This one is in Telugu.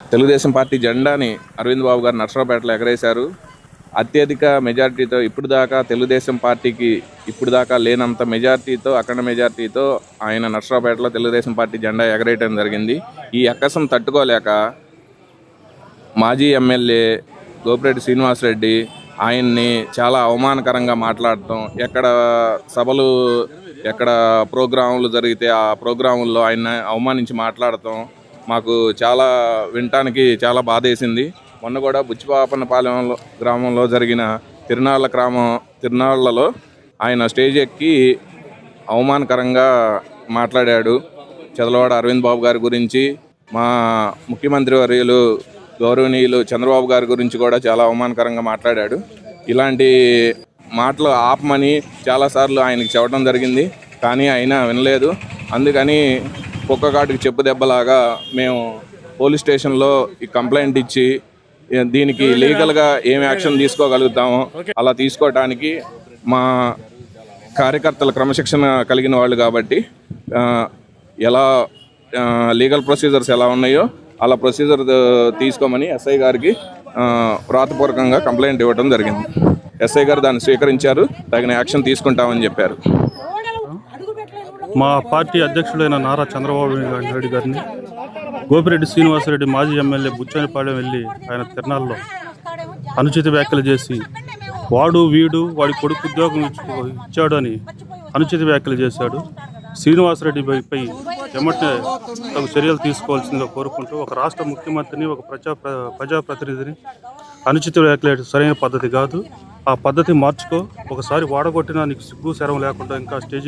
తెలుగుదేశం పార్టీ జెండాని అరవింద్ బాబు గారు నర్సరావుపేటలో ఎగరేశారు. అత్యధిక మెజారిటీతో ఇప్పుడు దాకా తెలుగుదేశం పార్టీకి ఇప్పుడు దాకా లేనంత మెజార్టీతో అఖండ మెజార్టీతో ఆయన నర్సరావుపేటలో తెలుగుదేశం పార్టీ జెండా ఎగరేయడం జరిగింది. ఈ అక్కసం తట్టుకోలేక మాజీ ఎమ్మెల్యే గోపిరెడ్డి శ్రీనివాసరెడ్డి ఆయన్ని చాలా అవమానకరంగా మాట్లాడటం ఎక్కడ సభలు ఎక్కడ ప్రోగ్రాములు జరిగితే ఆ ప్రోగ్రాముల్లో ఆయన అవమానించి మాట్లాడటం మాకు చాలా వినటానికి చాలా బాధేసింది. మొన్న కూడా బుచ్చిపాపన్నపాలెంలో గ్రామంలో జరిగిన తిరునాళ్ళ గ్రామం తిరునాళ్ళలో ఆయన స్టేజ్ ఎక్కి అవమానకరంగా మాట్లాడాడు. చదలవాడ అరవింద్ బాబు గారి గురించి మా ముఖ్యమంత్రి వర్యులు గౌరవనీయులు చంద్రబాబు గారి గురించి కూడా చాలా అవమానకరంగా మాట్లాడాడు. ఇలాంటి మాటలు ఆపమని చాలాసార్లు ఆయనకి చెప్పడం జరిగింది. కానీ ఆయన వినలేదు. అందుకని కుక్కగాటికి చెప్పు దెబ్బలాగా మేము పోలీస్ స్టేషన్లో ఈ కంప్లైంట్ ఇచ్చి దీనికి లీగల్గా ఏం యాక్షన్ తీసుకోగలుగుతామో అలా తీసుకోవటానికి మా కార్యకర్తల క్రమశిక్షణ కలిగిన వాళ్ళు కాబట్టి ఎలా లీగల్ ప్రొసీజర్స్ ఎలా ఉన్నాయో అలా ప్రొసీజర్ తీసుకోమని ఎస్ఐ గారికి వ్రాతపూర్వకంగా కంప్లైంట్ ఇవ్వడం జరిగింది. ఎస్ఐ గారు దాన్ని స్వీకరించారు తగిన యాక్షన్ తీసుకుంటామని చెప్పారు. మా పార్టీ అధ్యక్షుడైన నారా చంద్రబాబు నాయుడు గారిని గోపిరెడ్డి శ్రీనివాసరెడ్డి మాజీ ఎమ్మెల్యే బుచ్చనిపాలెం వెళ్ళి ఆయన తిరణాల్లో అనుచిత వ్యాఖ్యలు చేసి వాడు వీడు వాడి కొడుకు ఉద్యోగం ఇచ్చాడు అని అనుచిత వ్యాఖ్యలు చేశాడు. శ్రీనివాసరెడ్డిపై ఎమ్మటే తగు చర్యలు తీసుకోవాల్సిందిగా కోరుకుంటూ ఒక రాష్ట్ర ముఖ్యమంత్రిని ఒక ప్రజా ప్ర- ప్రజాప్రతినిధిని అనుచిత వ్యాఖ్యలు సరైన పద్ధతి కాదు. ఆ పద్ధతి మార్చుకో. ఒకసారి వాడగొట్టినా నీకు సిగ్గు శరం లేకుండా ఇంకా స్టేజీ